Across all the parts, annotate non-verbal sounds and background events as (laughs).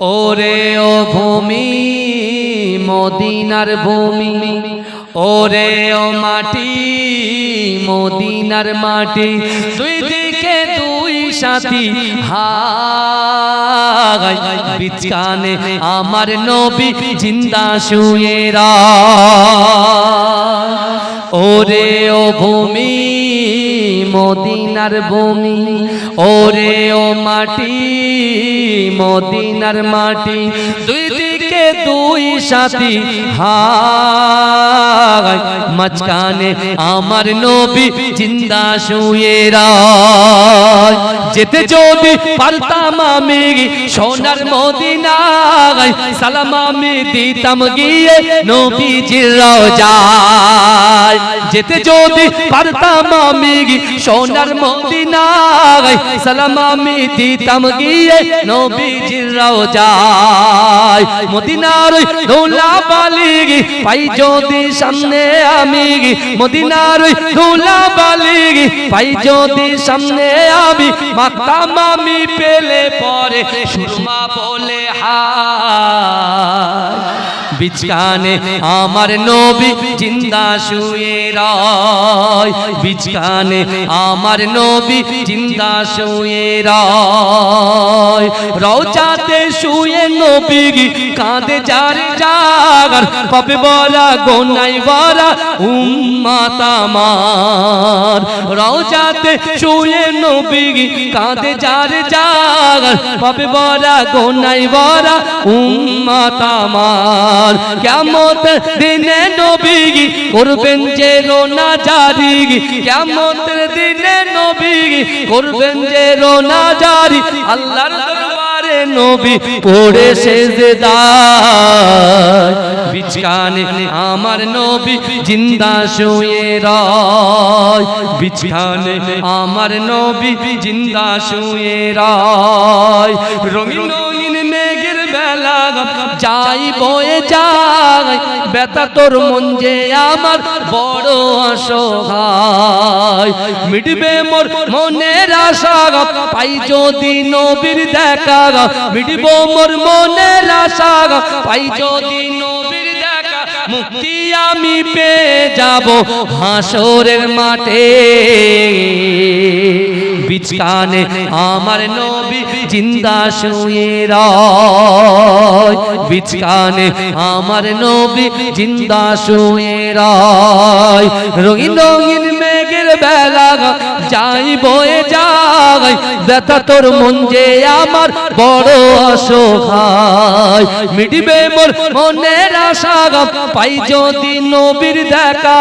ওরে ও ভূমি, মদিনার ভূমি। ওরে ও মাটি, মদিনার মাটি। দুই দিকে দুই সাথী হাই বিচকানে আমার নবী জিন্দা শুয়ে ওরে ও ভূমি, মদিনার ভূমি। ওরে ও মাটি, মদিনার মাটি। দুই দিকে দুই সাথী হাই মাঝখানে আমার নবী জিন্দা শুয়ে যেতে যদি পারতাম আমি সোনার মদিনায়, সালাম আমি দিতাম গিয়ে নবীজির রোজায়। যেতে যদি পারতাম আমি সোনার মদিনায়, সালাম আমি দিতাম গিয়ে নবীজির রোজায় মদিনার দৌলা বালিগি পাই যদি সামনে আমি মদিনার দৌলা বালিগি পাই যদি সামনে আমি, মাতাম আমি পেলে পরে সুরমা বলে হায়। বিচকানে আমার নবী জিন্দা শুয়ে রায়। বিচকানে আমার নবী জিন্দা শুয়ে রয়। রওজাতে শুয়ে নবী কাঁদে যার জাগার পাবে বলা গোনাই বলা উম্মাত আমার। রওজাতে শুয়ে নবী কাঁদে যার জাগার পাবে বলা গোনাই বলা উম্মাত আমার। কেমত দিনে নবী করবেন যে রোনা জারি। কেমত দিনে নবী, করবেন যে রোনা আল্লাহর দরবারে নবী পড়ে বিছানে আমার নবী জিন্দা শুয়ে রয়। বিছানে আমার নবী শুয়ে রয়। রঙিন যাই বয়ে যায় বেতা তোর মন যে আমার বড় অসহায়। মিটবে মোর মনের আশা পাই যদি নবীর দেখা মিটব মোর মনের আশা পাই যদি নবীর দেখা মুক্তি আমি পেয়ে যাব হাসরের মাঠে। বিচকানে আমার নবী জিন্দা শুয়ে রয়। বিচকানে আমার নবী জিন্দা শুয়ে রয়। রঙিন রঙিন মেঘের বেলা যাই বয়ে যাই ব্যথা তোর মন যে আমার বড় অসহায়। মিটবে মোর মনের আশা পাই যদি নবীর দেখা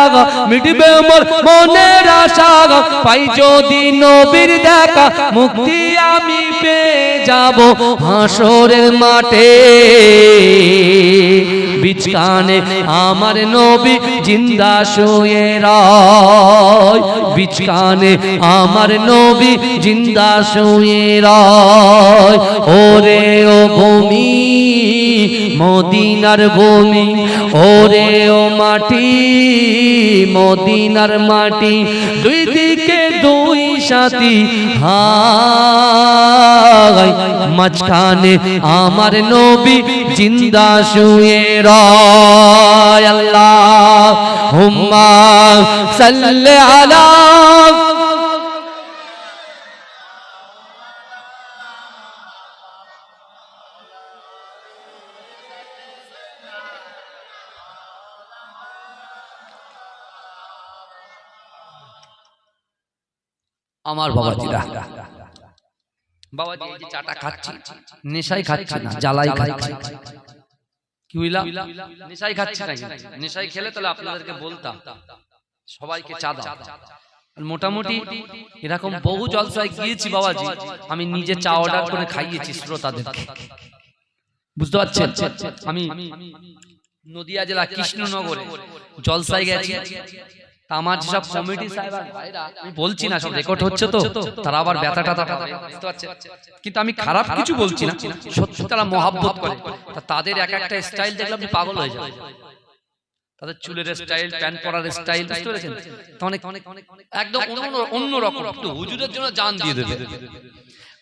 মোর মনের আশা পাই যদি নবীর দেখা মুক্তি আমি পেয়ে যাব হাসরের মাঠে। আমার নবী জিন্দা শুয়ে রয়। আমার নবী জিন্দা শুয়ে রয়। ওরে ও ভূমি, মদিনার ভূমি, ওরে ও মাটি, মদিনার মাটি, দুই দিকে দুই সাথী হাই মাঝখানে আমার নবী জিন্দা শুয়ে রয়। আল্লাহ হুম্মা সাল্লে আলা আমার বাবাজিরা বাবাজি যে চাটা খাচ্ছি নেশাই খাচ্ছি না জ্বালাই খাচ্ছি। কি বুঝলাম নেশাই খাচ্ছি না। নেশাই খেলে তাহলে আপনাদেরকে বলতাম সবাইকে চা দাও। মোটামুটি এরকম বহু জলসায় গিয়েছি বাবাজি। আমি নিজে চা অর্ডার করে খাইয়েছি শ্রোতাদেরকে। বুঝতে পারছেন? আমি নদিয়া জেলা কৃষ্ণনগরে জলসায় গেছি। আমার সব কমিটি সাহেব আমি বলছি না সব রেকর্ড হচ্ছে তো। তারা আবার ব্যথা টাথা পাবে, বুঝতে পারছেন? কিন্তু আমি খারাপ কিছু বলছি না। সত্যি তারা মহাব্বত করে। তাদের এক একটা স্টাইল দেখলে আপনি পাগল হয়ে যাবেন তাদের চুলের স্টাইল প্যান্ট পরার স্টাইল বুঝতে পেরেছেন? তো অনেক একদম অন্য অন্য রকম একটু হুজুরের জন্য জান দিয়ে দেবে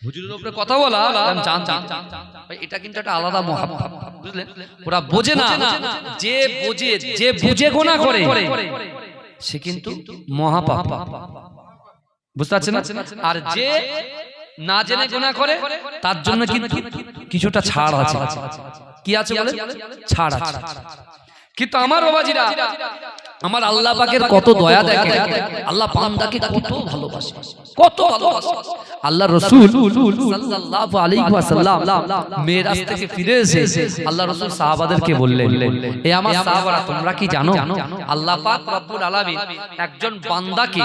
হুজুরের উপরে কথা বলা ভাই, এটা কিন্তু একটা আলাদা মহাব্বত। বুঝলেন? ওরা বোঝে না যে বোঝে যে বুঝে গোনা করে সে কিন্তু মহাপাপ। বুঝতে পারছেন আর যে না জেনে গোনা করে তার জন্য কিন্তু কিছুটা ছাড় আছে। কি আছে বলে ছাড় আছে। কিন্তু আমার বাবাজিরা, আমার আল্লাহ পাকের কত দয়া দেখে আল্লাহ বান্দাকে কত ভালোবাসে কত ভালোবাসে। আল্লাহ রাসূল সাল্লাল্লাহু আলাইহি ওয়াসাল্লাম মেরাজ থেকে ফিরে এসে আল্লাহ রাসূল সাহাবাদেরকে বললেন, এ আমার সাহাবারা, তোমরা কি জানো? আল্লাহ পাক রব্বুল আলামিন একজন বান্দাকে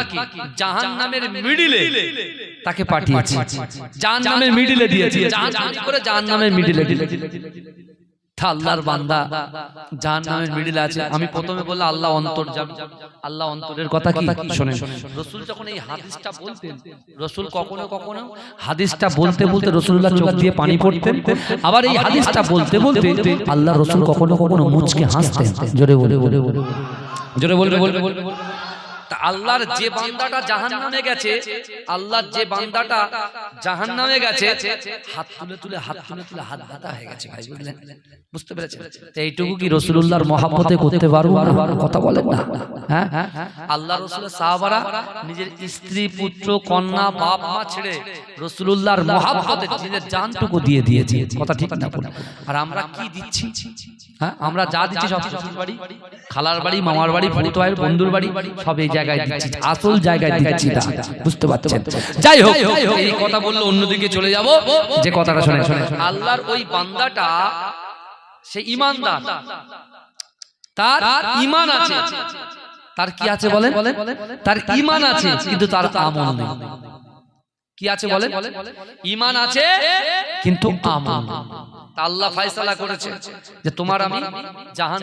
জাহান্নামের মিডিলে তাকে পাঠিয়েছে। জাহান্নামের মিডিলে দিয়েছে। জাহান্নাম করে জাহান্নামের মিডিলে দিয়েছে। আল্লাহর বান্দা। যার নামের মিডিল আছে। আমি প্রথমে বললাম আল্লাহ অন্তর যাবে আল্লাহ অন্তরের কথা কি শোনেন? রসুল যখন এই হাদিসটা বলতেন রসুল কখনো কখনো হাদিসটা বলতে বলতে রসুল্লাহ চোখ দিয়ে পানি পড়তেন আবার এই হাদিসটা বলতে বলতে আল্লাহ রসুল কখনো কখনো মুচকে হাসতেন। জোরে বলে বলে বলে জোরে বলবে বলবে বলবে তা আল্লাহর যে বান্দাটা জাহান্নামে গেছে আল্লাহর যে বান্দাটা জাহান্নামে গেছে হাত তুলে তুলে হাত তুলে তুলে হাত ব্যথা হয়ে গেছে ভাই বুঝলেন? বুঝতে পেরেছেন? তো এইটুকু কি রসুলুল্লাহর মহাব্বতে করতে পারব কথা বলেন না। হ্যাঁ? আল্লাহ রসুলের সাহাবারা নিজের স্ত্রী পুত্র কন্যা বাপ মা ছেড়ে মহাব্বতে নিজের জানটুকু দিয়ে দিয়েছে। কথা ঠিক না আর আমরা কি দিচ্ছি? হ্যাঁ? আমরা যা দিচ্ছি সব শ্বশুর বাড়ি। খালার বাড়ি মামার বাড়ি ফরিতোয়ের বন্ধুর বাড়ি। সব এই জায়গায় দিচ্ছি আসল জায়গায় দিচ্ছি না বুঝতে পারছেন? যাই হোক এই কথা বললে অন্যদিকে চলে যাব যে কথাটা শুনে শুনে আল্লাহর ওই বান্দাটা সে ইমানদার। তার ইমান আছে। তার কি আছে বলেন? তার ইমান আছে কিন্তু তার আমল নেই। কি আছে বলেন? ইমান আছে কিন্তু আমল আল্লাহ ফায়সালা করেছে যে তোমার আমি জাহান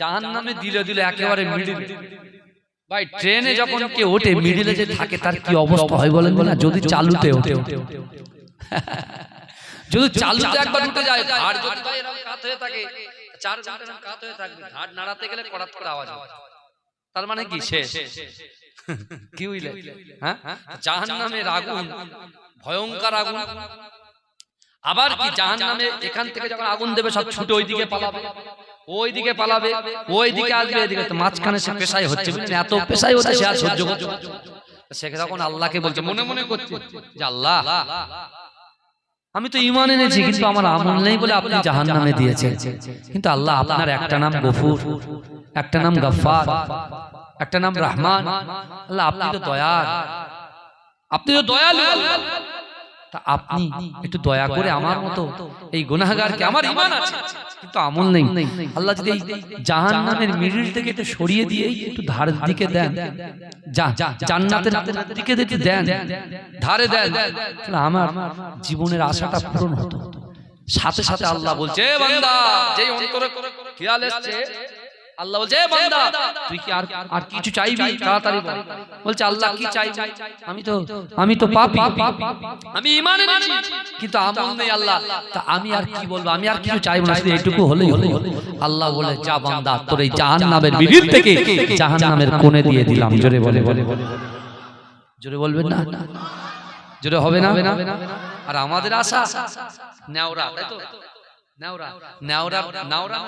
জাহান নামে দিলে দিলে একেবারে মিডিল ভাই ট্রেনে যখন কেউ ওঠে মিডিলে যে থাকে তার কি অবস্থা হয় বলেন না? যদি চালুতে ওঠে। যদি চালুতে একবার উঠে যায় ঘাড় যদি ভাই এরকম কাত হয়ে থাকে চার এরকম কাত হয়ে থাকবে ঘাড় নাড়াতে গেলে কড়াত করে আওয়াজ হবে। তার মানে কি? শেষ। (laughs) কি হইলে? হ্যাঁ? জাহান্নামের আগুন ভয়ঙ্কর আগুন। আবার কি? জাহান্নামে এখান থেকে যখন আগুন দেবে সব ছুটে ওইদিকে পালাবে। ওইদিকে পালাবে, ওইদিকে আসবে, এদিকে মাঝখানে সে পেশাই হচ্ছে এত পেশাই হচ্ছে, সে আর সহ্য করছে সে তখন আল্লাহকে বলছে, মনে মনে করছে যে, আল্লাহ, আমি তো ইমান এনেছি, কিন্তু আমার আমল নেই বলে আপনি জাহান নামে দিয়েছেন। কিন্তু আল্লাহ আপনার একটা নাম গফুর, একটা নাম গফার একটা নাম রহমান। আল্লাহ, আপনি তো দয়ার আপনি তো দয়ালু। তা আপনি একটু দয়া করে আমার মতো এই গুনাহগারকে আমার ইমান আছে কিন্তু আমল নেই। আল্লাহ যদি জাহান নামের মিডিল থেকে একটু সরিয়ে দিয়ে একটু ধারের দিকে দেন। যা জান্নাতের দিকে দিকে দেন। ধারে দেন। তাহলে আমার জীবনের আশাটা পূরণ হতো। সাথে সাথে আল্লাহ বলছে বান্দা যেই অন্তরে খেয়াল এসছে আল্লাহ বলছে বান্দা তুই কি আর আর কিছু চাইবি? তাড়াতাড়ি বল। বলছে আল্লাহ কি চাই আমি তো আমি তো পাপী। আমি ইমান এনেছি। কিন্তু আমল নেই আল্লাহ। তা আমি আর কি বলব? আমি আর কিছু চাইব না। শুধু এইটুকু হলেই হলো। আল্লাহ বলে যা বান্দা তোর এই জাহান্নামের বিড়ির থেকে জাহান্নামের কোণে দিয়ে দিলাম। জোরে বলে বলে জোরে বলবেন না? জোরে হবে না? আর আমাদের আশা? নেওরা তাই তো? নেওরা। নেওরা নেওরা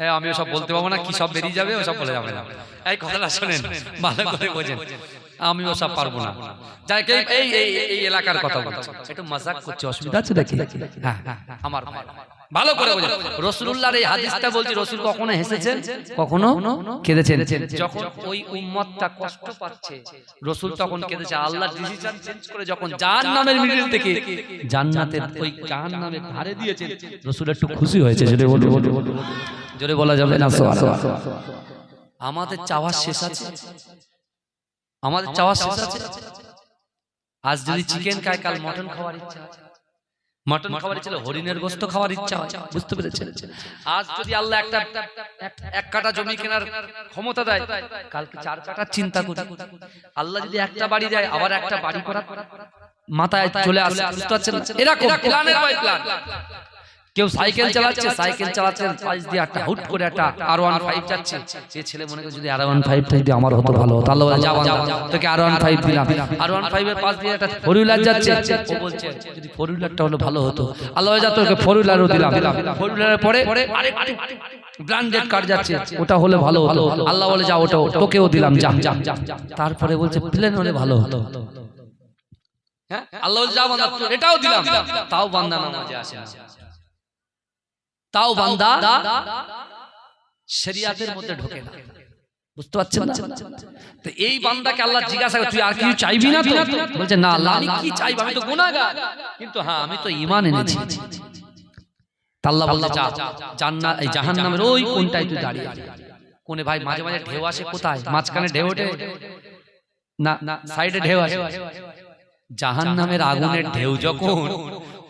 হ্যাঁ আমি ওসব বলতে পারব না কি সব বেরিয়ে যাবে ওসব বলে যাবে না। এই কথাটা শোনেন ভালো করে বোঝেন। আমি ওসব পারব না। যাই এই এই এলাকার কথা বলছি। একটু মজাক করছে অসুবিধা আছে দেখি। হ্যাঁ হ্যাঁ, আমার। ভালো করে বোঝেন রসুলুল্লাহর এই হাদিসটা বলছি রসুল কখনো হেসেছেন? কখনো কেঁদেছেন? যখন ওই উম্মতটা কষ্ট পাচ্ছে রসুল তখন কেঁদেছে। আল্লাহ ডিসিশন চেঞ্জ করে যখন জাহান্নামের মিডল থেকে জান্নাতের ওই জাহান্নামের ধারে দিয়েছেন। রসুল একটু খুশি হয়েছে জোরে বলে বলে জোরে বলা যাবে না? আমাদের চাওয়ার শেষ আছে? আমাদের চাওয়ার শেষ আছে? আজ যদি চিকেন খায় কাল মটন খাওয়ার ইচ্ছা আছে। মটন খাওয়ার ছিল হরিণের গোস্ত খাওয়ার ইচ্ছা হয় বুঝতে পেরেছেন? আজ যদি আল্লাহ একটা এক- কাটা জমি কেনার ক্ষমতা দেয় কালকে চার কাটার চিন্তা করি। আল্লাহ যদি একটা বাড়ি দেয় আবার একটা বাড়ি করার মাথায় চলে আসে বুঝতে পারছেন? এরকম প্ল্যানের বাই প্ল্যান কেউ সাইকেল চালাচ্ছে সাইকেল চালাচ্ছে পাশ দিয়ে একটা হুট করে একটা আর ওয়ান ফাইভ যাচ্ছে। সে ছেলে মনে করে যদি আর ওয়ান ফাইভ যদি আমার হতো ভালো। হতো আল্লাহ বলে, যা তোকে আর ওয়ান ফাইভ দিলাম। আর ওয়ান ফাইভ এর পাশ দিয়ে একটা ফোর হুইলার যাচ্ছে। ও বলছে যদি ফোর হুইলারটা হলো ভালো হতো আল্লাহ যা তোকে ফোর হুইলারও দিলাম। ফোর হুইলারের পরে আরেকটু ব্র্যান্ডেড কার যাচ্ছে। ওটা হলে ভালো হতো। আল্লাহ বলে যা ওটা তোকেও দিলাম যা। তারপরে বলছে প্লেন হলে ভালো হতো। হ্যাঁ? আল্লাহ বলে, যা বান্দা এটাও দিলাম। তাও বান্দা নামাজে আসে। তাও বান্দা শরিয়াতের মধ্যে ঢোকে না। বুঝতে পারছেন না? তো এই বান্দাকে আল্লাহ জিজ্ঞাসা করে তুই আর কিছু চাইবি না তো? বলছে না আল্লাহ আমি কি চাইব? আমি তো গুনাহগার। কিন্তু হ্যাঁ আমি তো ঈমান এনেছি। আল্লাহ বলছে যা জান্নাত এই জাহান্নামের ওই কোনটাই তুই দাঁড়িয়ে। কোনে ভাই মাঝে মাঝে ঢেউ আসে কোথায়? মাঝখানে ঢেউ ওঠে। না না সাইডে ঢেউ আসে। জাহান্নামের আগুনের ঢেউ যখন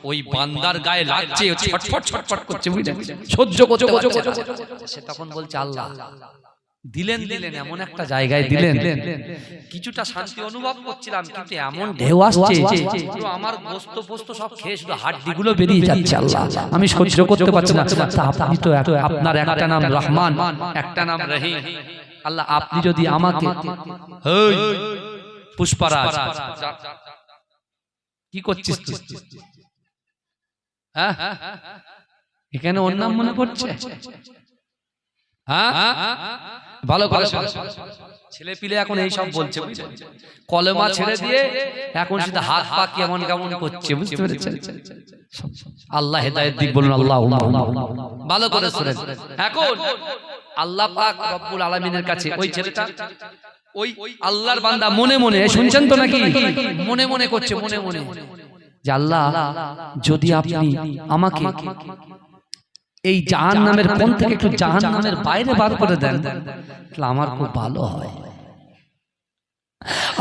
ওই বান্দার গায়ে লাগছে ছটফট ছটফট করছে বুঝলেন সহ্য করতে পারছে সে তখন বলছে আল্লাহ। দিলেন দিলেন এমন একটা জায়গায় দিলেন। কিছুটা শান্তি অনুভব করছিলাম কিন্তু এমন ঢেউ আসছে পুরো আমার গোস্ত পোস্ত সব খেয়ে শুধু হাড্ডি গুলো বেরিয়ে যাচ্ছে আল্লাহ। আমি সহ্য করতে পারছি না। আপনি তো আপনার একটা নাম রহমান। একটা নাম রহিম। আল্লাহ আপনি যদি আমাকে পুষ্পারাজ। কি করছিস তুই? হ্যাঁ? এখানে ওর নাম মনে পড়ছে? হ্যাঁ? ভালো করে ছেলে পিলে এখন এই সব বলছে? কলেমা ছেড়ে দিয়ে এখন শুধু হাত পা কেমন কেমন করছে, বুঝতে পেরেছেন? আল্লাহ হেদায়েত দিক বলুন আল্লাহ ভালো করে শুনেন। এখন আল্লাহ পাক রব্বুল আলামিনের কাছে ওই ছেলেটা, ওই আল্লাহর বান্দা মনে মনে, শুনছেন তো নাকি? মনে মনে করছে, মনে মনে। যে আল্লাহ যদি আপনি আমাকে এই জাহান নামের কোন থেকে একটু জাহান নামের বাইরে বার করে দেন তাহলে আমার খুব ভালো হয়।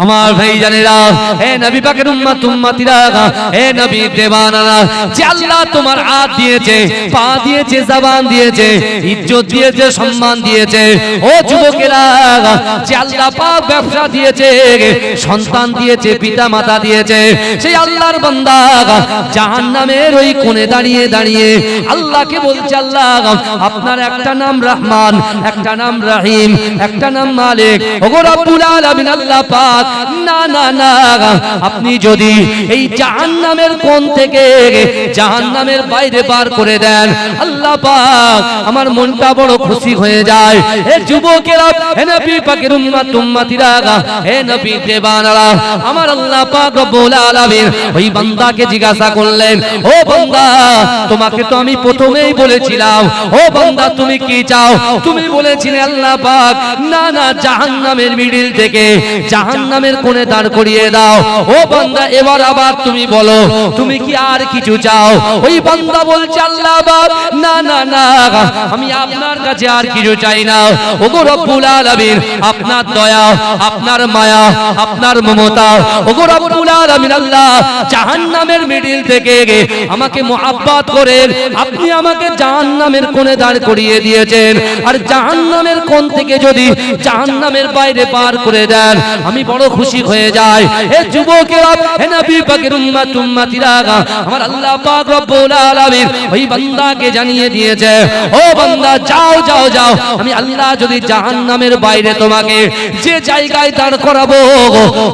আমার ভাই জানেরা হে নবী পাকের উম্মত, উম্মতিরা, হে নবী দেবানারা যে আল্লাহ তোমার হাত দিয়েছে, পা দিয়েছে, জবান দিয়েছে, ইজ্জত দিয়েছে, সম্মান দিয়েছে, ও যুবকেরা, যে আল্লাহ পাক ব্যবসা দিয়েছে, সন্তান দিয়েছে পিতা মাতা দিয়েছে, সেই আল্লাহর বান্দা জাহান্নামের ওই কোণে দাঁড়িয়ে দাঁড়িয়ে আল্লাহকে বলছে, আল্লাহ, আপনার একটা নাম রহমান, একটা নাম রহিম, একটা নাম মালিক। ওগো রব্বুল আলামিন আল্লাহ পাক। না না না, আপনি যদি এই জাহান্নামের কোণ থেকে জাহান্নামের বাইরে বার করে দেন, আল্লাহ পাক আমার মনটা বড় খুশি হয়ে যায়। হে যুবকেরা, হে নবী পাকের উম্মত, উম্মতিরা, হে নবী দেবানারা, আমার আল্লাহ পাক রব্বুল আলামিন ওই বান্দাকে জিজ্ঞাসা করলেন, ও বান্দা, তোমাকে তো আমি প্রথমেই বলেছিলাম, ও বান্দা, তুমি কি চাও? তুমি বলেছিলে, আল্লাহ পাক, না না, জাহান্নামের মিডিল থেকে জাহান্নামের কোণে দাঁড় করিয়ে দাও। ও বান্দা, এবার আবার তুমি বলো, তুমি কি আর কিছু চাও? ওই বান্দা বলছে, আল্লাহ পাক না না না, আমি আপনার কাছে আর কিছু চাই না। ওগো রব্বুল আলামিন, আপনার দয়া, আপনার মায়া, আপনার মমতা, ওগো রব্বুল আলামিন আল্লাহ, জাহান্নামের মিডিল থেকে আমাকে মোহাব্বত করেন। আপনি আমাকে জাহান্নামের কোণে দাঁড় করিয়ে দিয়েছেন। আর জাহান্নামের কোণ থেকে যদি জাহান্নামের বাইরে পার করে দেন আমি বড় খুশি হয়ে যাই। হে যুবকেরা হে নবী পাকের উম্মত, উম্মতিরা আমার আল্লাহ পাক রব্বুল আলামিন ওই বান্দাকে জানিয়ে দিয়েছে, ও বান্দা, যাও যাও যাও। আমি আল্লাহ যদি জাহান্নামের বাইরে তোমাকে যে জায়গায় দাঁড় করাবো,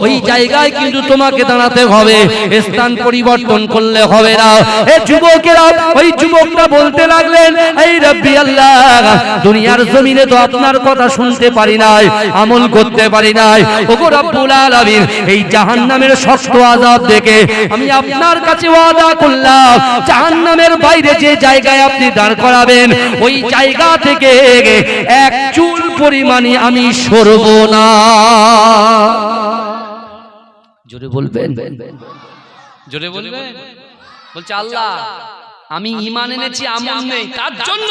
ওই জায়গায় কিন্তু তোমাকে দাঁড়াতে হবে। স্থান পরিবর্তন করলে হবে না। এ যুবকেরা, ওই যুবকরা বলতে লাগলেন, এই রব্বি আল্লাহ, দুনিয়ার জমিনে তো আপনার কথা শুনতে পারি নাই, আমল করতে পারি নাই। ওগো রব্বুল আলামিন, এই জাহান্নামের শক্ত আযাব দেখে আমি আপনার কাছে ওয়াদা করলাম, জাহান্নামের বাইরে যে জায়গায় আপনি দাঁড় করাবেন, ওই জায়গা থেকে এক চুল পরিমাণে আমি সরব না। জোরে বলবেন? জোরে বলবেন? বলছে আল্লাহ। আমি ইমান এনেছি আমল নেই। তার জন্য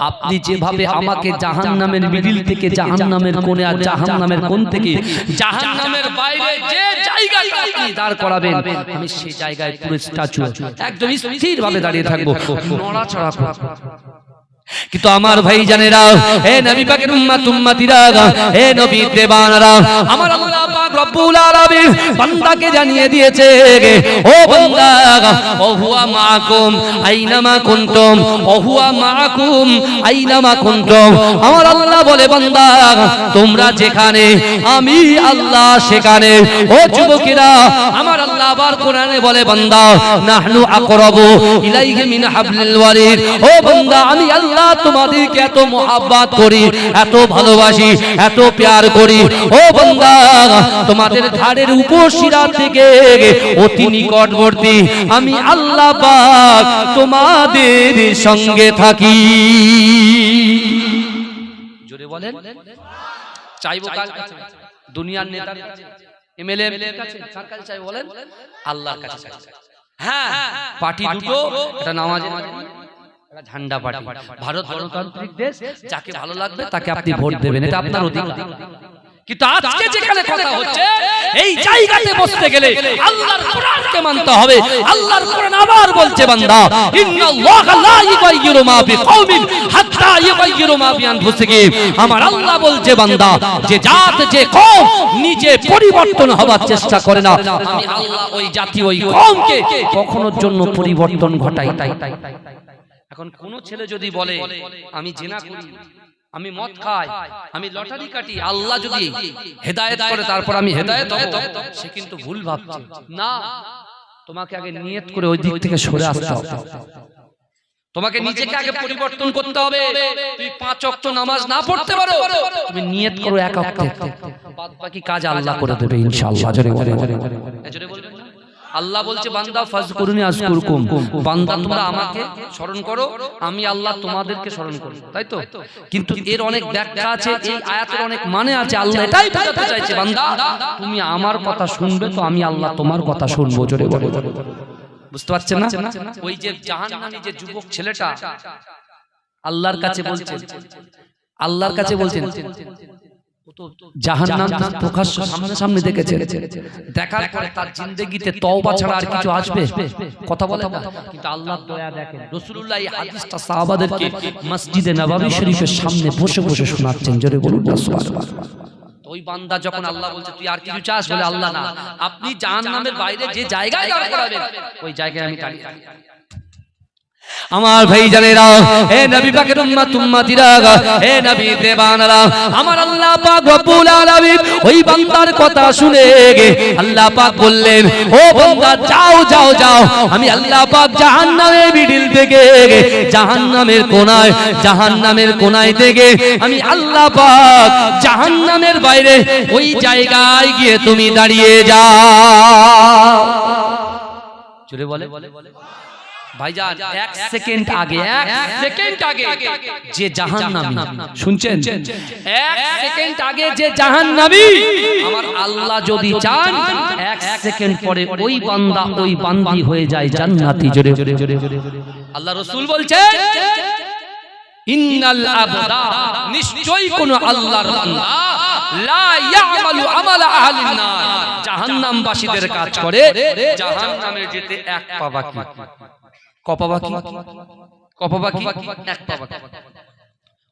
আপনি যেভাবে আমাকে জাহান নামের মিডিল থেকে জাহান নামের কোনে আর জাহান নামের কোন থেকে জাহান নামের বাইরে যে জায়গায় আপনি দাঁড় করাবেন আমি সেই জায়গায় পুরো স্ট্যাচু একদম স্থিরভাবে দাঁড়িয়ে থাকব। নড়াচড়া করব। না। কিন্তু আমার ভাই জানেরা হে নবী পাকের উম্মত, উম্মতিরা, হে নবী দেবানরা, আমার পাক পাক রব্বুল আলামিন বান্দাকে জানিয়ে দিয়েছে ও বান্দা, ও হুয়া মাকুম আইনামা কুনতুম, ও হুয়া মাকুম আইনামা কুনতুম। আমার আল্লাহ বলে, বান্দা, তোমরা যেখানে, আমি আল্লাহ সেখানে। ও যুবকেরা, আমার আল্লাহ আবার কোরআনে বলে, বান্দা, নাহনু আকরাবু ইলাইহি মিন হাবলিল ওয়ারিদ ও বান্দা, আমি আল্লাহ তোমাদেরকে এত মোহাব্বত করি, এত ভালোবাসি, এত প্যার করি। ও বান্দা, তোমাদের ঘাড়ের উপর শিরা থেকে অতি নিকটবর্তী, আমি আল্লাহ পাক তোমাদের সঙ্গে থাকি। জোরে বলেন। চাইব দুনিয়ার কাছে? এমএলএ কাছে? কার কাছে চাইব বলেন? আল্লাহর কাছে হ্যাঁ পার্টি দুটো এটা একটা ঝান্ডা পার্টি। ভারত গণতান্ত্রিক দেশ যাকে ভালো লাগবে তাকে আপনি ভোট দেবেন। এটা আপনার অধিকার। কিন্তু আজকে যেখানে কথা হচ্ছে এই জায়গাতে বসতে গেলে আল্লাহর কোরআনকে মানতে হবে। আল্লাহর কোরআন আবার বলছে বান্দা ইন্নাল্লাহা লা ইউগাইয়িরু মা বিকওমিন হাত্তা ইউগাইয়িরু মা বিআনফুসিহিম আমার আল্লাহ বলছে বান্দা যে জাত যে কওম নিজে পরিবর্তন হবার চেষ্টা করে না। আমি আল্লাহ ওই জাতি ওই কওমকে কখনোর জন্য পরিবর্তন ঘটাই তাই এখন কোন ছেলে যদি বলে আমি জেনা করি আমি মদ খাই আমি লটারি কাটি আল্লাহ যদি হেদায়েত করে তারপর আমি হেদায়েত হব সে কিন্তু ভুল ভাবছে। না তোমাকে আগে নিয়ত করে ওই দিক থেকে সরে আসতে হবে। তোমাকে নিজেকে আগে পরিবর্তন করতে হবে। তুই পাঁচ ওয়াক্ত নামাজ না পড়তে পারো। তুমি নিয়ত করো এক ওয়াক্তে। বাদ বাকি কাজ আল্লাহ করে দেবে ইনশাআল্লাহ। জোরে বলে জোরে বলবেন? না? আল্লাহ বলছে বান্দা ফাজ করুনি আজকুরকুম। বান্দা তোমরা আমাকে স্মরণ করো আমি আল্লাহ তোমাদেরকে স্মরণ করব তাই তো? কিন্তু এর অনেক ব্যাখ্যা আছে এই আয়াতের অনেক মানে আছে আল্লাহ এটাই বোঝাতে চাইছে বান্দা তুমি আমার কথা শুনবে তো আমি আল্লাহ তোমার কথা শুনব। জোরে বলে। বুঝতে পারছেন না? ওই যে জাহান্নামী যে যুবক ছেলেটা আল্লাহর কাছে বলছেন। আল্লাহর কাছে বলছেন। জাহান্নাম তার প্রকাশ্য সামনে সামনে দেখেছে দেখার পরে তার জিন্দেগিতে তওবা ছাড়া আর কিছু আসবে? কথা বলে না। কিন্তু আল্লাহর দয়া দেখেন। রাসূলুল্লাহ এই হাদিসটা সাহাবাদেরকে মসজিদে নববী শরীফের সামনে বসে বসে শোনাচ্ছেন। জোরে বলুন সুবহানাল্লাহ। ওই বান্দা যখন আল্লাহ বলছে তুই আর কিছু চাস? বলে আল্লাহ না। আপনি জাহান্নামের বাইরে যে জায়গায় দাঁড় করাবেন ওই জায়গায় আমি দাঁড়িয়ে। আমার ভাই জানেরা হে নবী পাকের উম্মত উম্মতিরা হে নবী দেবানরা আমার আল্লাহ পাক রব্বুল আলামিন ওই বান্দার কথা শুনে গে আল্লাহ পাক বললেন ও বান্দা যাও যাও যাও আমি আল্লাহ পাক জাহান্নামের মিডিল থেকে জাহান্নামের কোনায় জাহান্নামের কোনায় থেকে আমি আল্লাহ পাক জাহান্নামের বাইরে ওই জায়গায় গিয়ে তুমি দাঁড়িয়ে যাও। জোরে বলে। ভাইজান এক সেকেন্ড আগে এক সেকেন্ড আগে যে জাহান্নামী। শুনছেন? এক সেকেন্ড আগে যে জাহান্নামী। আমার আল্লাহ যদি চান এক সেকেন্ড পরে ওই বান্দা ওই বান্দি হয়ে যায় জান্নাতি জোরে জোরে। জোরে আল্লাহ রাসূল বলছেন ইন্নাল আবদা নিশ্চয়ই কোন আল্লাহর বান্দা। লা ইয়ামালু আমালা আহলিন নার। জাহান্নামবাসীদের কাজ করে জাহান্নামে যেতে এক পা বাকি। এক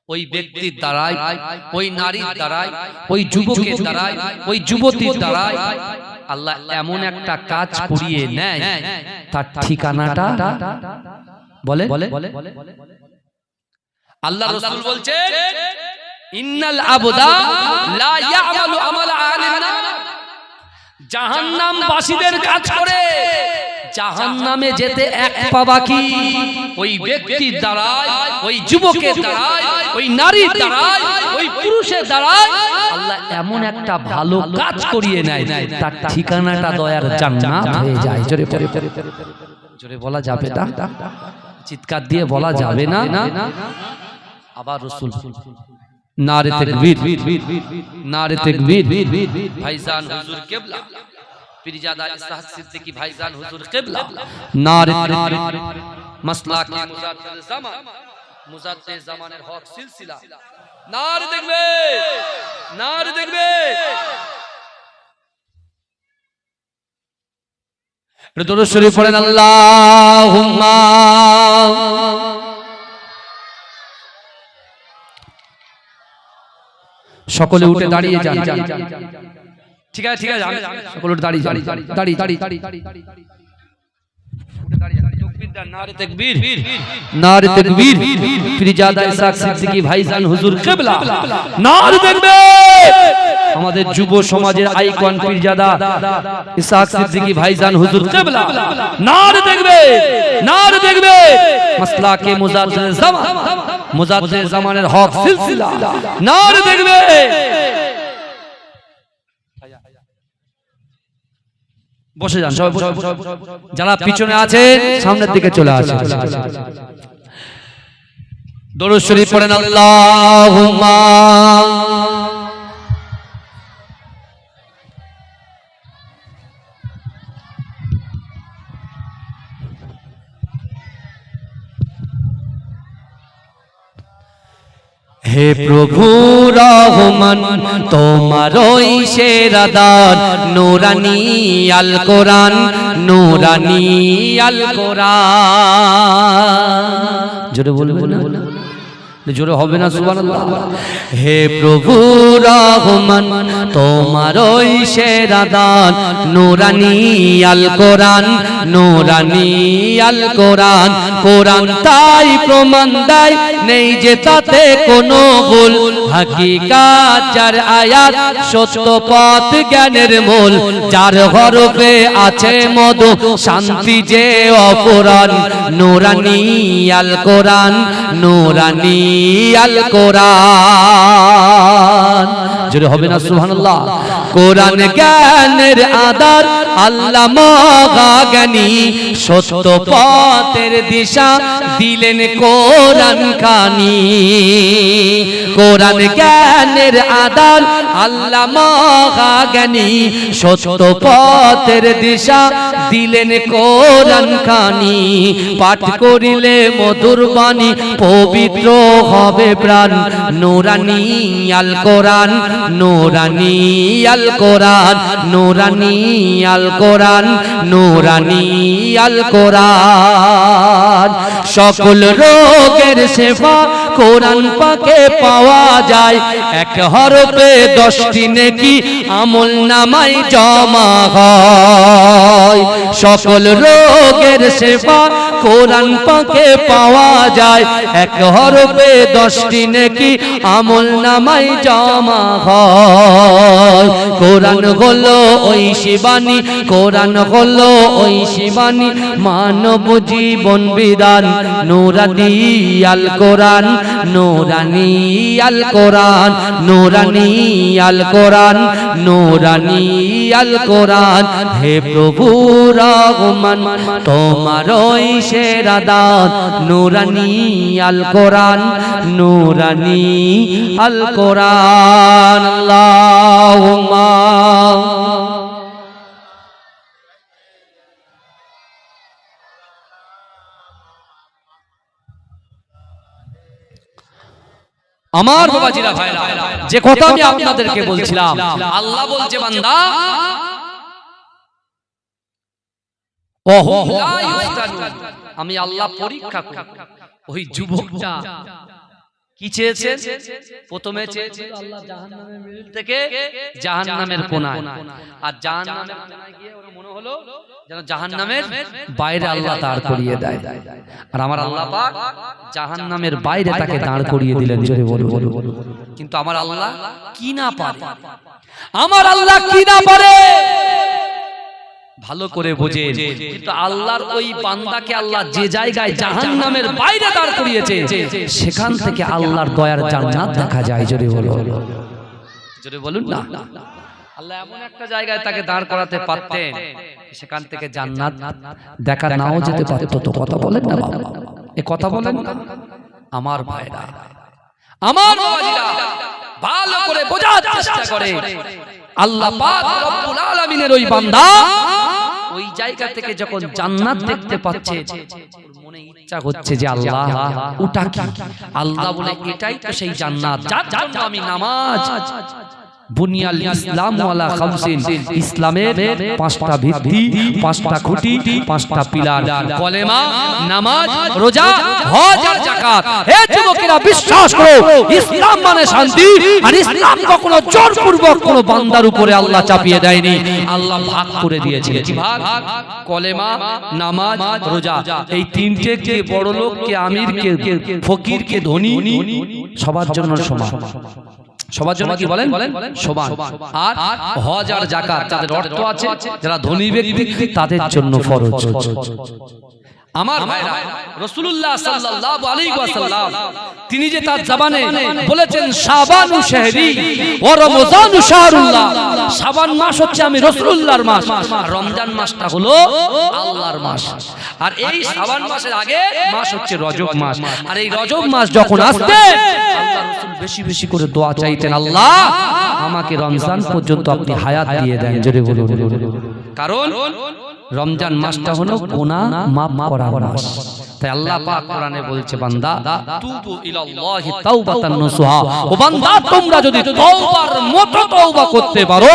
ওই ব্যক্তির দ্বারাই ওই নারীর দ্বারাই ওই যুবকের দ্বারাই ওই যুবতীর দ্বারাই আল্লাহ এমন একটা কাজ করিয়ে নেয় তার ঠিকানাটা বলে? বলে? আল্লাহ রাসূল বলছেন ইন্নাল আবদা লা ইয়ামালু আমাল আহলিন নার জাহান্নাম বাসীদের কাজ করে। জাহান্নামে যেতে এক পা বাকি ওই ব্যক্তির দ্বারাই ওই যুবকের দ্বারাই ওই নারীর দ্বারাই ওই পুরুষের দ্বারাই আল্লাহ এমন একটা ভালো কাজ করিয়ে নেয় তার ঠিকানাটা দয়ার জান্নাত হয়ে যায়। জোরে জোরে জোরে বলা যাবে না? চিৎকার দিয়ে বলা যাবে না? আবার রসুল। নারে তাকবীর। নারে তাকবীর। ভাইজান হুজুর কিবলা। পীরজাদা ইসহাক সিদ্দিকী ভাইজান হুজুর কিবলা। নারে তাকবীর মাসলাক মুজাদ্দিদ জামান। মুজাদ্দিদ জামানের হক সিলসিলা। নারে দেখবে। নারে দেখবে। দরুদ শরীফ পড়েন আল্লাহুম্মা। সকলে উঠে দাঁড়িয়ে যান। ঠিক আছে ঠিক আছে সকল দাঁড়িয়ে দাঁড়িয়ে দাঁড়িয়ে দাঁড়িয়ে দাঁড়িয়ে নারে তাকবীর। নারে তাকবীর। ফিরজাদা ইসহাক সিদ্দিকী ভাইজান হুজুর কিবলা। নারে তাকবীর। আমাদের যুব সমাজের আইকন পীরজাদা ইসহাক সিদ্দিকী ভাইজান হুজুর কিবলা। নারে তাকবীর। নারে তাকবীর। মাসলাকে মুজাদ্দিদ জামান মুজাদ্দিদ জামানের হক সিলসিলা। নারে তাকবীর। বসে যান সবাই যারা পিছনে আছে সামনের দিকে চলে আসেন। দরুদ শরীফ পড়েন আল্লাহুম্মা। হে প্রভু, রহমান, তোমার ওই নোরানি নুরানি আল কোরআন, নোরানি আল কোরআন। জোরে বলবেন না? জোরে হবে না, সুবহানাল্লাহ। হে প্রভু, রহমান, তোমার ওই সেরা দান, নুরানি আল কোরআন, নুরানি আল কোরআন। কোরআন তাই প্রমাণ দেয়, নেই যে তাতে কোনো ভুল। হাকিকাত যার আয়াত, সত্য পথ জ্ঞানের মূল। যার হরফে আছে মধু, শান্তি যে অপরাণ। নুরানি আল কোরআন, নুরানি আল কোরআন। জোরে হবে না, সুবহানাল্লাহ। কোরআন জ্ঞানের আদার আল্লাহ মগা জ্ঞানী সত্য পথের দিশা দিলেন কোরআন খানি কোরআন জ্ঞানের আদার আল্লাহ মগা জ্ঞানী, সত্য পথের দিশা দিলেন কোরআন খানি। পাঠ করিলে মধুর বাণী, পবিত্র হবে প্রাণ। নুরানি আল কোরআন, নুরানি আল কোরআন, নুরানি আল কোরআন, নুরানি আল কোরআন। সকল রোগের সেবা কোরআন পাকে পাওয়া যায়। এক হরফে দশটি নেকি আমল নামাই জমা হয়। সকল রোগের সেবা কোরআন পাকে পাওয়া যায়। এক হরফে দশটি নেকি আমল নামাই জমা হয়। কোরআন হলো ওই শিবানী, কোরআন হলো ওই শিবানী। মানব জীবন বিধান নুরানি আল কোরআন। নুরানি আল কোরআন নুরানি আল কোরআন নুরানি আল কোরআন হে প্রভু রহমান, তোমার ওই সেরা দান, নুরানি আল কোরআন নুরানি আল কোরআন আল্লাহুম্মা আমার বাবাজিরা ভাইরা, যে কথা আমি আপনাদেরকে বলছিলাম, আল্লাহ বলছে, বান্দা আমি আল্লাহ পরীক্ষা ওই যুবকটা কি চেয়েছে প্রথমে চেয়েছে আল্লাহ জাহান্নামের মিডিল থেকে জাহান্নামের কোনায়। আর জাহান্নামের কোনায় গিয়ে ওর মনে হলো যেন জাহান্নামের বাইরে আল্লাহ দাঁড় করিয়ে দেয়। আর আমার আল্লাহ পাক জাহান্নামের বাইরে তাকে দাঁড় করিয়ে দিলেন জোরে বলো বলো বলো। কিন্তু আমার আল্লাহ কি না পারে? আমার আল্লাহ কি না পারে? ভালো করে বোঝেন। কিন্তু আল্লাহর ওই বান্দাকে আল্লাহ যে জায়গায় জাহান্নামের বাইরে দাঁড় করিয়েছে সেখান থেকে আল্লাহর দয়ার জান্নাত দেখা যায় জোরে বলো জোরে বলুন। না। আল্লাহ এমন একটা জায়গায় তাকে দাঁড় করাতে পারতেন সেখান থেকে জান্নাত দেখা নাও যেতে পারতো। তো কথা বলেন না বাবা। এ কথা বলেন না। আমার ভাইরা। আমার বাবাজিরা ভালো করে বোঝার চেষ্টা করে। আল্লাহ পাক রব্বুল আলামিনের ওই বান্দা ওই জায়গা থেকে যখন জান্নাত দেখতে পাচ্ছে মনে ইচ্ছা হচ্ছে যে আল্লাহ ওটা কি? আল্লাহ বলে এটাই তো সেই জান্নাত। যার জন্য আমি নামাজ। বুনিয়াল ইসলাম ওয়ালা খামসিন। ইসলামের পাঁচটা ভিত্তি, পাঁচটা খুঁটি, পাঁচটা পিলার। কলেমা, নামাজ, রোজা, হজ আর যাকাত। হে যুবকেরা, বিশ্বাস করো, ইসলাম মানে শান্তি, আর ইসলাম কখনো জোরপূর্বক কোনো বান্দার উপরে আল্লাহ চাপিয়ে দেয়নি। আল্লাহ ভাগ করে দিয়েছে ভাগ? কলেমা, নামাজ, রোজা। এই তিনটে কে বড় লোক কে আমির, কে ফকির, কে ধনী, সবার জন্য সমান। সবার জন্য কি বলেন? সমান। আর হজ আর জাকাত যাদের অর্থ আছে যারা ধনী ব্যক্তি তাদের জন্য ফরজ। আমার ভাইরা রাসূলুল্লাহ সাল্লাল্লাহু আলাইহি ওয়াসাল্লাম তিনি যে তার জবানে বলেছেন শাবানু শাহরি ওয়া রমজানু শাহরুল্লাহ। শাবান মাস হচ্ছে আমি রাসূলুল্লাহর মাস। রমজান মাসটা হলো আল্লাহর মাস। আর এই শাবান মাসের আগে মাস হচ্ছে রজব মাস। আর এই রজব মাস যখন আসবে আল্লাহ বেশি বেশি করে দোয়া চাইতেন, আল্লাহ, আমাকে রমজান পর্যন্ত আপনি হায়াত দিয়ে দেন। জোরে বলুন কারণ রমজান মাসটা হলো গোনা মাফ করার মাস। তাই আল্লাহ পাক কোরআনে বলছে, বান্দা, তুবু ইলাল্লাহি তাওবাতান নসুহা। ও বান্দা, তোমরা যদি তওবার মতো তওবা করতে পারো,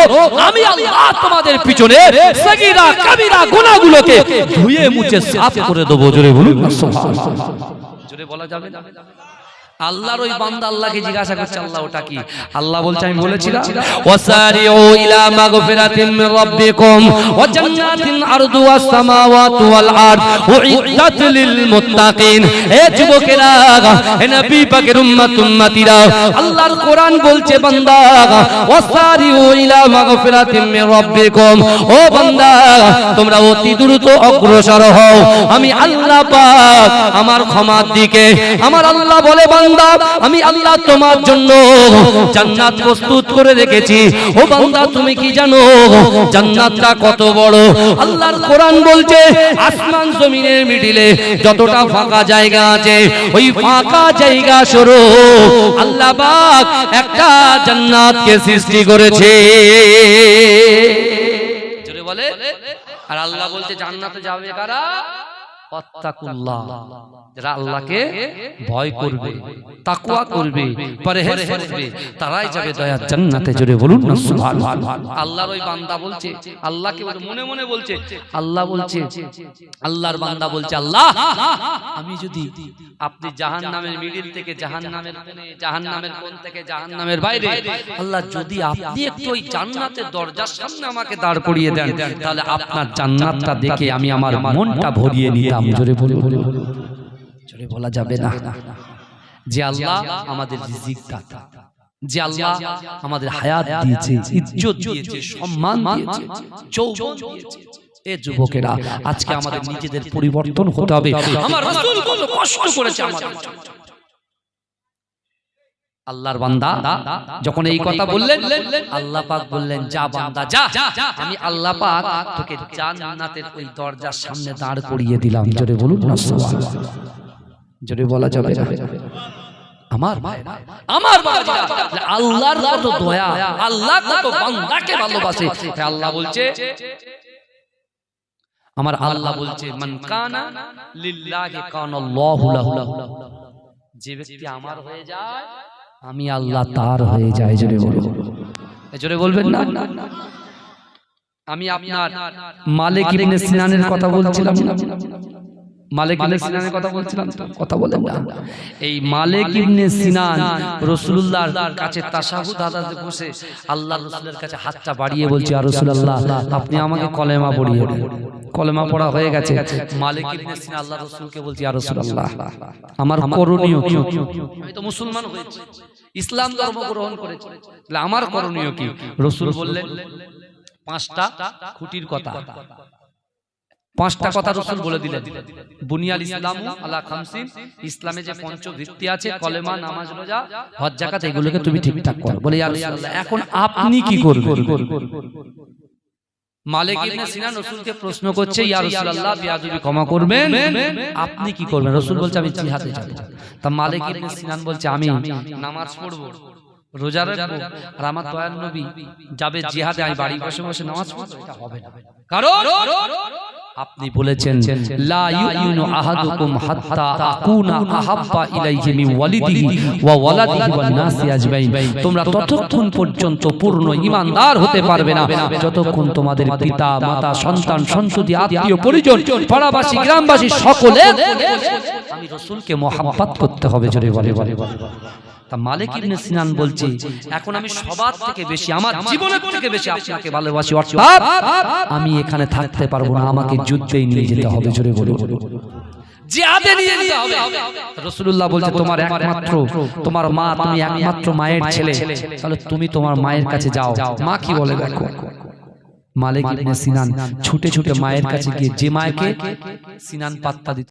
আমি আল্লাহ তোমাদের পিছনে সগীরা, কবিরা গুনাহগুলোকে ধুয়ে মুছে সাফ করে দেব। জোরে বলুন, সুবহানাল্লাহ। জোরে বলা যাবে না? আল্লাহর ওই বান্দা আল্লাহকে জিজ্ঞাসা করছে আল্লাহ ওটা কি? আল্লাহ বলছে আমি বলেছিলাম ওয়াসারিউ ইলা মাগফিরাতিন মির রাব্বিকুম ওয়া জান্নাতিন আরদুহা সামাওয়াতু ওয়াল আরদ উইদ্দাত লিল মুত্তাকিন হে যুবকেরা হে নবী পাকের উম্মত উম্মতিরা আল্লাহর কোরআন বলছে বান্দা ওয়াসারিউ ইলা মাগফিরাতিন মির রাব্বিকুম ও বান্দা তোমরা অতি দ্রুত অগ্রসর হও আমি আল্লাহ পাক আমার ক্ষমার দিকে আমার আল্লাহ বলে বান্দা আমি আল্লাহ তোমার জন্য জান্নাত প্রস্তুত করে রেখেছি। ও বান্দা তুমি কি জানো? জান্নাতটা কত বড়? আল্লাহর কোরআন বলছে আসমান জমিনের মিডিলে যতটা ফাঁকা জায়গা আছে ওই ফাঁকা জায়গা সরো। আল্লাহ পাক একটা জান্নাতকে সৃষ্টি করেছে। জোরে বলে? আর আল্লাহ বলছে জান্নাতে যাবে কারা? ওয়াত্তাকুল্লাহ। যারা আল্লাহকে ভয় করবে তাকওয়া করবে পরহেজ করবে তারাই যাবে দয়ার জান্নাতে জুড়ে বলুন না সুবহানাল্লাহ। আল্লাহর ওই বান্দা বলছে আল্লাহকে মনে মনে বলছে আল্লাহ বলছে আল্লাহর বান্দা বলছে আল্লাহ আমি যদি আপনি জাহান্নামের মিডিল থেকে জাহান্নামের কোণে জাহান্নামের কোণ থেকে জাহান্নামের বাইরে আল্লাহ যদি আপনি একটু ওই জান্নাতের দরজার সামনে আমাকে দাঁড় করিয়ে দেন তাহলে আপনার জান্নাতটা দেখে আমি আমার মনটা ভরিয়ে নিতাম। জোরে বলে বলে জোরে বলা যাবে না। যে আল্লাহ আমাদের রিজিক দাতা যে আল্লাহ আমাদের হায়াত দিয়েছে ইজ্জত দিয়েছে সম্মান দিয়েছে যৌবন দিয়েছে। এ যুবকেরা আজকে আমাদের নিজেদের পরিবর্তন হতে হবে। আমার রাসূল কত কষ্ট করেছে আমাদের। আল্লাহর বান্দা যখন এই কথা বললেন আল্লাহ পাক বললেন যা বান্দা যা। আমি আল্লাহ পাক তোকে জান্নাতের ওই দরজার সামনে দাঁড় করিয়ে দিলাম। জোরে বলুন না সুবহানাল্লাহ। জোরে বলা যাবে আমার আমার আল্লাহর কত দয়া আল্লাহ কত বান্দাকে ভালোবাসে। আল্লাহ বলছে আমার আল্লাহ বলছে মান কানা লিল্লাহি কানাল্লাহু লাহু। যে ব্যক্তি আমার হয়ে যায় আমি আল্লাহ তার হয়ে যায় জোরে বলব জোরে বলবেন না? আমি আপনার মালিক ইবনে সিনানের কথা বলছিলাম? মালিক ইবনে সিনানের কথা বলছিলাম কথা বলেন এই মালিক ইবনে সিনান রাসূলুল্লাহর কাছে তাশাহুদ আদাতে বসে আল্লাহ রাসূলের কাছে হাতটা বাড়িয়ে বলছে আর রাসূলুল্লাহ আপনি আমাকে কলেমা পড়িয়ে দিন কলেমা পড়া হয়ে গেছে। মালিক ইবনে আল্লাহ রাসূলকে বলছে আর রাসূলুল্লাহ আমার করণীয় কি আমি তো মুসলমান হয়েছি। ইসলাম ধর্ম গ্রহণ করেছি। তাহলে আমার করণীয় কি রাসূল বললেন পাঁচটা খুঁটির কথা। পাঁচটা কথা রসুল বলে দিলেন। বুনিয়াল ইসলাম আলা খামসিন ইসলামে যে পঞ্চ ভিত্তি আছে কলেমা নামাজ রোজা হজ জাকাত এগুলোকে তুমি ঠিকঠাক করো। বলে ইয়া রাসূলুল্লাহ এখন আপনি কি করবেন? মালিক ইবনে সিনান রাসূলকে প্রশ্ন করছে ইয়া রাসূলুল্লাহ বিয়াদবি ক্ষমা করবেন? আপনি কি করবেন? রাসূল বলছে আমি জিহাদে যাব। তা মালিক ইবনে সিনান বলছে আমি নামাজ পড়ব রোজা রাখব আর আমার দয়াল নবী যাবে জিহাদে আমি বাড়ি বসে বসে নামাজ পড়ব। এটা হবে না। কারণ? আপনি বলেছেন লা ইউমিনু আহাদুকুম হাত্তা আকুনা আহাব্বা ইলাইহি মিন ওয়ালিদিহি ওয়া ওয়ালাদিহি ওয়ান নাসি আজমাইন। তোমরা ততক্ষণ পর্যন্ত পূর্ণ ঈমানদার হতে পারবে না। যতক্ষণ তোমাদের পিতা মাতা সন্তান সন্ততি আত্মীয় পরিজন পাড়াবাসী গ্রামবাসী সকলে আমি রাসূলকে মহাব্বত করতে হবে জোরে বলে বলে বলে। তা মালিক ইবনে সিনান বলছে এখন আমি সবার থেকে বেশি আমার জীবনের থেকে বেশি আপনাকে ভালোবাসি অর্থাৎ আমি এখানে থাকতে পারব না আমাকে যুদ্ধেই নিয়ে যেতে হবে জোরে বলে জিহাদে নিয়ে যেতে হবে রাসূলুল্লাহ বলছে তোমার একমাত্র তোমার মা তুমি একমাত্র মায়ের ছেলে তাহলে তুমি তোমার মায়ের কাছে যাও মা কি বলে দেখো মালিক ইবনে সিনান ছুটে ছুটে মায়ের কাছে গিয়ে যে মাকে সিনান পাত্তা দিত